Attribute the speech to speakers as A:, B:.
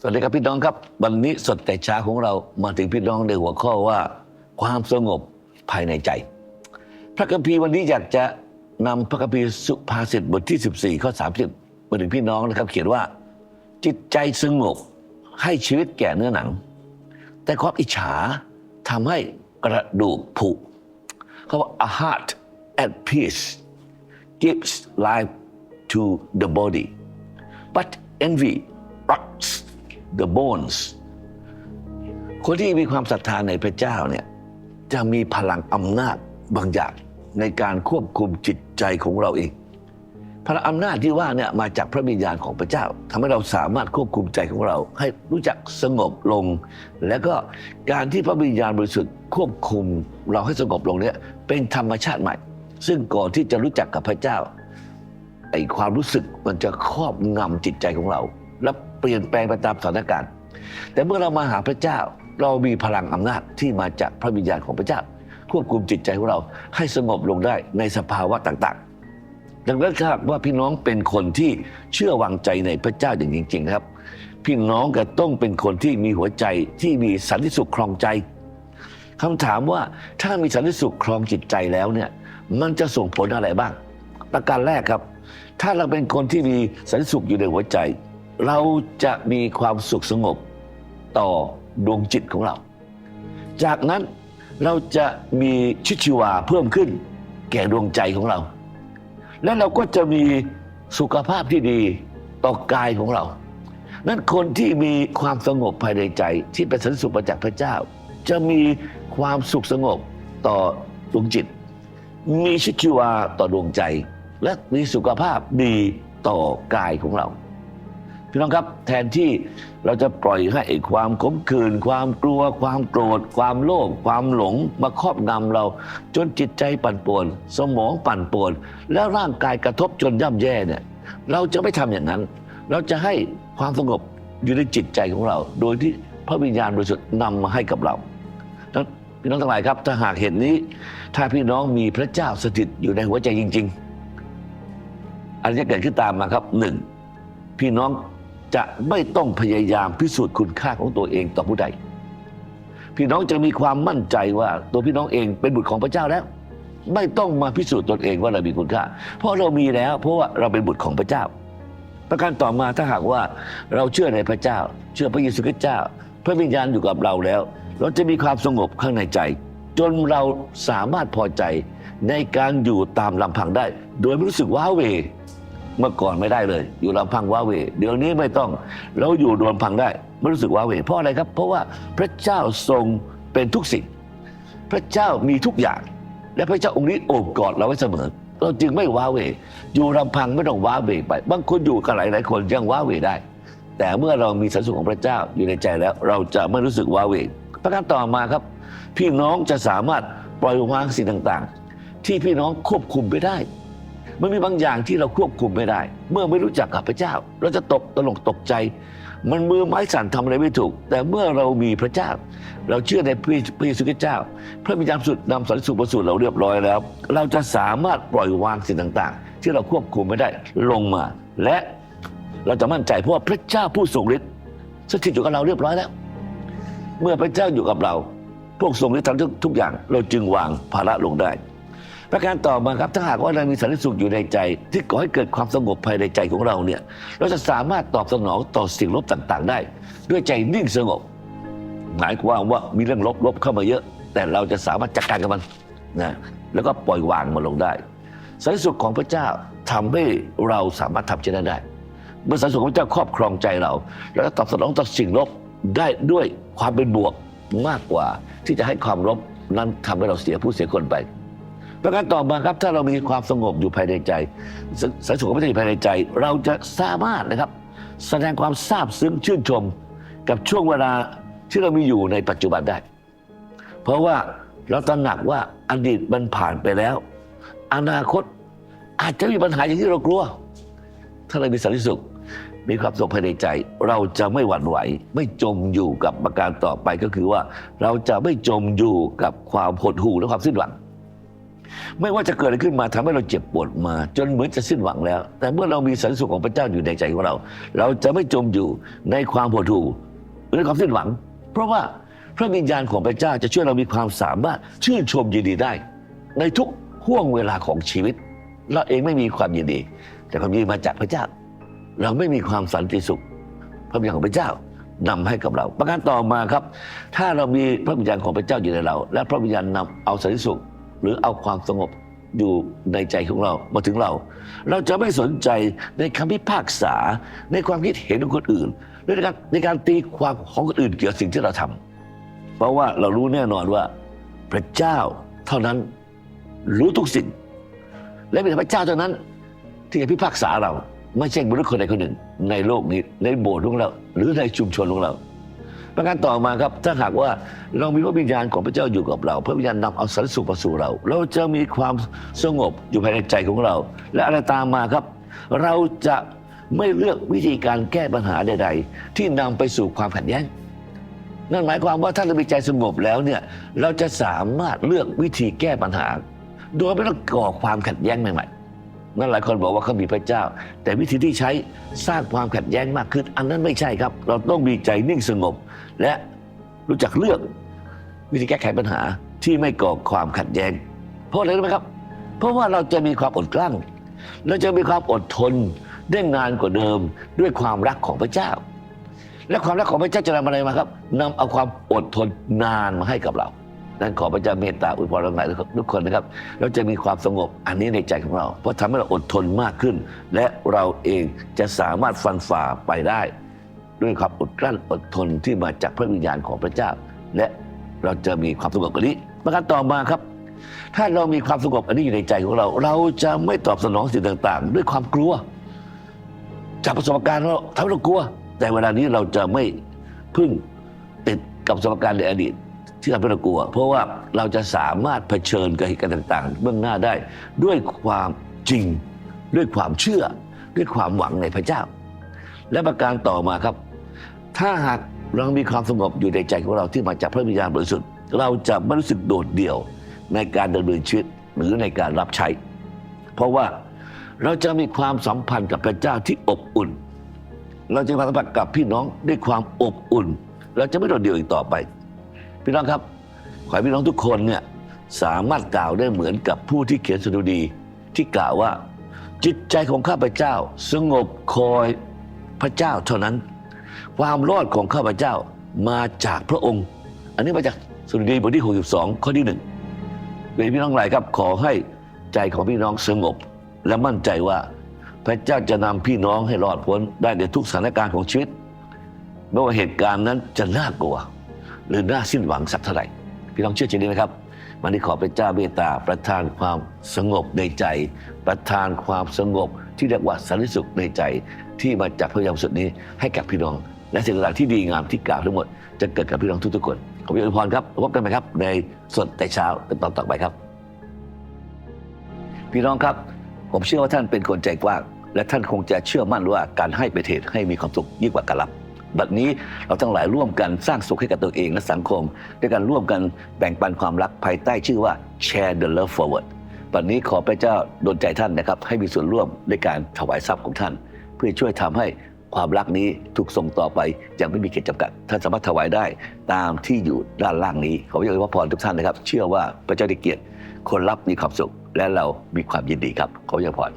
A: สวัสดีครับพี่น้องครับ วันนี้สดแต่เช้าของเรามาถึงพี่น้องในหัวข้อว่า ความสงบภายในใจ พระคัมภีร์วันนี้อยากจะนำพระคัมภีร์สุภาษิตบทที่ 14 ข้อ 30 มาถึงพี่น้องนะครับ เขียนว่า จิตใจสงบให้ชีวิตแก่เนื้อหนัง แต่ความอิจฉาทำให้กระดูกผุเขาว่า a heart at peace gives life to the body but envy rots the bones คนที่มีความศรัทธาในพระเจ้าเนี่ยจะมีพลังอำนาจบางอย่างในการควบคุมจิตใจของเราเอง พลังอำนาจที่ว่าเนี่ยมาจากพระวิญญาณของพระเจ้าทำให้เราสามารถควบคุมใจของเรา ให้รู้จักสงบลง แล้วก็การที่พระวิญญาณบริสุทธิ์ควบคุมเราให้สงบลงเนี่ยเป็นธรรมชาติใหม่ ซึ่งก่อนที่จะรู้จักกับพระเจ้าไอความรู้สึกมันจะครอบงำจิตใจของเรา และ เปลี่ยนแปลงไปตามสถานการณ์ แต่เมื่อเรามาหาพระเจ้า เรามีพลังอำนาจที่มาจากพระวิญญาณของพระเจ้า ควบคุมจิตใจของเราให้สงบลงได้ในสภาวะต่างๆ ดังนั้นถ้าหากว่าพี่น้องเป็นคนที่เชื่อวางใจในพระเจ้าอย่างจริง ๆ ครับ พี่น้องก็ต้องเป็นคนที่มีหัวใจที่มีสันติสุขครองใจคำถามว่าถ้ามีสันติสุขครองจิตใจแล้วเนี่ยมันจะส่งผลอะไรบ้าง ประการแรกครับ ถ้าเราเป็นคนที่มีสันติสุขอยู่ในหัวใจ เราจะมีความสุขสงบต่อดวงจิตของเรา จากนั้นเราจะมีชิดชีวาเพิ่มขึ้น แก่ดวงใจของเรา และเราก็จะมีสุขภาพที่ดีต่อกายของเรา นั้นคนที่มีความสงบภายในใจที่เป็นสันสุขมาจากพระเจ้า จะมีความสุขสงบต่อดวงจิต มีชิตชีวาต่อดวงใจ และมีสุขภาพดีต่อกายของเรา พี่น้องครับแทนที่เราจะปล่อยให้ไอ้ความขมขื่นความกลัว ความโกรธ ความโลภความหลงมาครอบงำเรา จนจิตใจปั่นป่วน สมองปั่นป่วน แล้วร่างกายกระทบจนย่ำแย่เนี่ยเราจะไม่ทำอย่างนั้น เราจะให้ความสงบอยู่ในจิตใจของเรา โดยที่พระวิญญาณบริสุทธิ์นำมาให้กับเราพี่น้องทั้งหลายครับ ถ้าหากเห็นนี้ ถ้าพี่น้องมีพระเจ้าสถิตอยู่ในหัวใจจริง ๆ อันนี้เกิดขึ้นตามมาครับหนึ่งพี่น้อง จะไม่ต้องพยายามพิสูจน์คุณค่าของตัวเองต่อผู้ใด พี่น้องจะมีความมั่นใจว่าตัวพี่น้องเองเป็นบุตรของพระเจ้าแล้ว ไม่ต้องมาพิสูจน์ตนเองว่าเรามีคุณค่า เพราะเรามีแล้วเพราะว่าเราเป็นบุตรของพระเจ้า ประการต่อมาถ้าหากว่าเราเชื่อในพระเจ้า เชื่อพระเยซูคริสต์เจ้า พระวิญญาณอยู่กับเราแล้ว เราจะมีความสงบข้างในใจ จนเราสามารถพอใจในการอยู่ตามลำพังได้ โดยไม่รู้สึกว้าเหว เมื่อก่อนไม่ได้เลย อยู่ลำพังว้าเหวเดี๋ยวนี้ไม่ต้องเราอยู่ดยลพังได้ไม่รู้สึกว้าเหวเพราะอะไรครับ เพราะว่าพระเจ้าทรงเป็นทุกสิ่ง พระเจ้ามีทุกอย่าง และพระเจ้าองค์นี้โอบกอดเราไว้เสมอ เราจึงไม่ว้าเหวอยู่ลำพังไม่ต้องว้าเหวไป บางคนอยู่กับหลายหลายคนยังว้าเหวได้ แต่เมื่อเรามีสันสุขของพระเจ้าอยู่ในใจแล้ว เราจะไม่รู้สึกว้าเหวประการต่อมาครับ พี่น้องจะสามารถปล่อยวางสิ่งต่าง ๆ ที่พี่น้องควบคุมไม่ได้ มันมีบางอย่างที่เราควบคุมไม่ได้ เมื่อไม่รู้จักกับพระเจ้า เราจะตกตลกตกใจ มันมือไม้สั่นทำอะไรไม่ถูก แต่เมื่อเรามีพระเจ้า เราเชื่อในพระพระเยซูคริสต์เจ้า พระวิญญาณสุดนำสันติสุขประสูติเราเรียบร้อยแล้ว เราจะสามารถปล่อยวางสิ่งต่าง ๆ ที่เราควบคุมไม่ได้ลงมา และเราจะมั่นใจเพราะว่าพระเจ้าผู้ทรงฤทธิ์สถิตอยู่กับเราเรียบร้อยแล้ว เมื่อพระเจ้าอยู่กับเรา พวกทรงฤทธิ์ทำทุกทุกอย่าง เราจึงวางภาระลงได้ ประการต่อมาครับถ้าหากว่าเรามีสันติสุขอยู่ในใจ ที่ก่อให้เกิดความสงบภายในใจของเราเนี่ยเราจะสามารถตอบสนองต่อสิ่งลบต่างๆ ได้ ด้วยใจนิ่งสงบ หมายความว่ามีเรื่องลบๆเข้ามาเยอะ แต่เราจะสามารถจัดการกับมันนะแล้วก็ปล่อยวางมันลงได้สันติสุขของพระเจ้าทำให้เราสามารถทำเช่นนั้นได้ เมื่อสันติสุขของพระเจ้าครอบครองใจเราเราจะตอบสนองต่อสิ่งลบได้ด้วยความเป็นบวกมากกว่าที่จะให้ความลบนั้นทำให้เราเสียผู้เสียคนไป ประการต่อมาครับถ้าเรามีความสงบอยู่ภายในใจสสันติสุขของพระเจ้าอยู่ภายในใจ เราจะสามารถนะครับ แสดงความซาบซึ้งชื่นชม กับช่วงเวลาที่เรามีอยู่ในปัจจุบันได้ เพราะว่าเราตระหนักว่าอดีตมันผ่านไปแล้ว อนาคตอาจจะมีปัญหาอย่างที่เรากลัว ถ้าเรามีสันติสุข มีความสุขภายในใจ เราจะไม่หวั่นไหว ไม่จมอยู่กับประการต่อไปก็คือว่า เราจะไม่จมอยู่กับความหดหู่และความสิ้นหวัง ไม่ว่าจะเกิดอะไรขึ้นมาทำให้เราเจ็บปวดมา จนเหมือนจะสิ้นหวังแล้ว แต่เมื่อเรามีสันติสุขของพระเจ้าอยู่ในใจของเรา เราจะไม่จมอยู่ในความหดหูหรือในความสิ้นหวัง เพราะว่าพระวิญญาณของพระเจ้าจะช่วยเรามีความสามารถชื่นชมยินดีได้ ในทุกห่วงเวลาของชีวิต เราเองไม่มีความยินดี แต่ความยินดีมาจากพระเจ้า เราไม่มีความสันติสุข พระวิญญาณของพระเจ้านำให้กับเรา ประการต่อมาครับ ถ้าเรามีพระวิญญาณของพระเจ้าอยู่ในเรา และพระวิญญาณนำเอาสันติสุข หรือเอาความสงบอยู่ในใจของเรามาถึงเรา เราจะไม่สนใจในคำพิพากษาในความคิดเห็นของคนอื่นหรือในการในการตีความของคนอื่นเกี่ยวกับสิ่งที่เราทำเพราะว่าเรารู้แน่นอนว่า พระเจ้าเท่านั้นรู้ทุกสิ่ง และเป็นพระเจ้าเท่านั้น ที่จะพิพากษาเรา ไม่ใช่มนุษย์คนใดคนหนึ่ง ในโลกนี้ในโบสถ์ของเรา หรือในชุมชนของเรา ประการต่อมาครับถ้าหากว่าเรามีพระวิญญาณของพระเจ้าอยู่กับเรา พระวิญญาณนำเอาสันติสุขมาสู่เรา เราจะมีความสงบอยู่ภายในใจของเรา และอะไรตามมาครับ เราจะไม่เลือกวิธีการแก้ปัญหาใด ๆ ที่นำไปสู่ความขัดแย้งนั่นหมายความว่าถ้าเรามีใจสงบแล้วเนี่ยเราจะสามารถเลือกวิธีแก้ปัญหา โดยไม่ต้องก่อความขัดแย้งใหม่ๆ นั่นหลายคนบอกว่าเขามีพระเจ้า แต่วิธีที่ใช้สร้างความขัดแย้งมากขึ้น อันนั้นไม่ใช่ครับ เราต้องมีใจนิ่งสงบ และรู้จักเลือกวิธีแก้ไขปัญหาที่ไม่ก่อความขัดแย้ง เพราะอะไรรู้ไหมครับ เพราะว่าเราจะมีความอดกลั้นเราจะมีความอดทนได้นานกว่าเดิมด้วยความรักของพระเจ้า และความรักของพระเจ้าจะนำอะไรมาครับนำเอาความอดทนนานมาให้กับเรา นั้นขอพระเจ้าเมตตาอวยพรเราหน่อยทุกคนนะครับเราจะมีความสงบอันนี้ในใจของเรา เพราะทำให้เราอดทนมากขึ้น และเราเองจะสามารถฟันฝ่าไปได้ ด้วยความอดกลั้นอดทนที่มาจากพระวิญญาณของพระเจ้า และเราจะมีความสงบกว่านี้ประการต่อมาครับ ถ้าเรามีความสงบอันนี้อยู่ในใจของเรา เราจะไม่ตอบสนองสิ่งต่างๆ ด้วยความกลัว จากประสบการณ์เราทำให้เรากลัว แต่เวลานี้เราจะไม่พึ่งติดกับประสบการณ์ในอดีต ที่ทำให้เรากลัว เพราะว่าเราจะสามารถเผชิญกับเหตุการณ์ต่าง ๆ เบื้องหน้าได้ ด้วยความจริง ด้วยความเชื่อ ด้วยความหวังในพระเจ้า และประการต่อมาครับ ถ้าหากเรามีความสงบอยู่ในใจของเราที่มาจากพระวิญญาณบริสุทธิ์เราจะไม่รู้สึกโดดเดี่ยวในการดำเนินชีวิตหรือในการรับใช้ เพราะว่าเราจะมีความสัมพันธ์กับพระเจ้าที่อบอุ่น เราจะมีความสัมพันธ์กับพี่น้องด้วยความอบอุ่น เราจะไม่โดดเดี่ยวอีกต่อไป พี่น้องครับ ขอให้พี่น้องทุกคนเนี่ยสามารถกล่าวได้เหมือนกับผู้ที่เขียนสดุดี ที่กล่าวว่า จิตใจของข้าพเจ้า สงบคอยพระเจ้าเท่านั้น ความรอดของข้าพเจ้ามาจากพระองค์ อันนี้มาจากสดุดีบทที่ 62 ข้อที่หนึ่งเป็นพี่น้องหลายครับขอให้ใจของพี่น้องสงบและมั่นใจว่า พระเจ้าจะนำพี่น้องให้รอดพ้นได้ในทุกสถานการณ์ของชีวิต ไม่ว่าเหตุการณ์นั้นจะน่ากลัว หรือน่าสิ้นหวังสักเท่าไหร่ พี่น้องเชื่อใจนี้ไหมครับวันนี้ขอพระเจ้าเมตตาประทานความสงบในใจ ประทานความสงบที่เรียกว่าสันติสุขในใจ ที่มาจากพระยามสุดนี้ให้กับพี่น้อง และสิ่งต่างๆที่ดีงามที่กล่าวทั้งหมด จะเกิดกับพี่น้องทุกๆคนขอพระอวยพรครับพบกันใหม่ครับ ในสดแต่เช้าเป็นตอนต่อไปครับ พี่น้องครับ ผมเชื่อว่าท่านเป็นคนใจกว้าง และท่านคงจะเชื่อมั่นว่าการให้เป็นเหตุให้มีความสุขยิ่งกว่าการรับ บัดนี้เราทั้งหลายร่วมกันสร้างสุขให้กับตัวเองและสังคม ด้วยการร่วมกันแบ่งปันความรักภายใต้ชื่อว่า Share the Love Forward บัดนี้ขอพระเจ้าดลใจท่านนะครับ ให้มีส่วนร่วมในการถวายทรัพย์ของท่าน เพื่อช่วยทำให้ความรักนี้ถูกส่งต่อไปอย่างไม่มีเขีดจำกัด ท่านสามารถถวายได้ตามที่อยู่ด้านล่างนี้ ขอพระเจ้าอวยพรทุกท่านนะครับ เชื่อว่าพระเจ้าได้เกียรติคนรับมีความสุข และเรามีความยินดีครับ ขอพระเจ้าอวยพร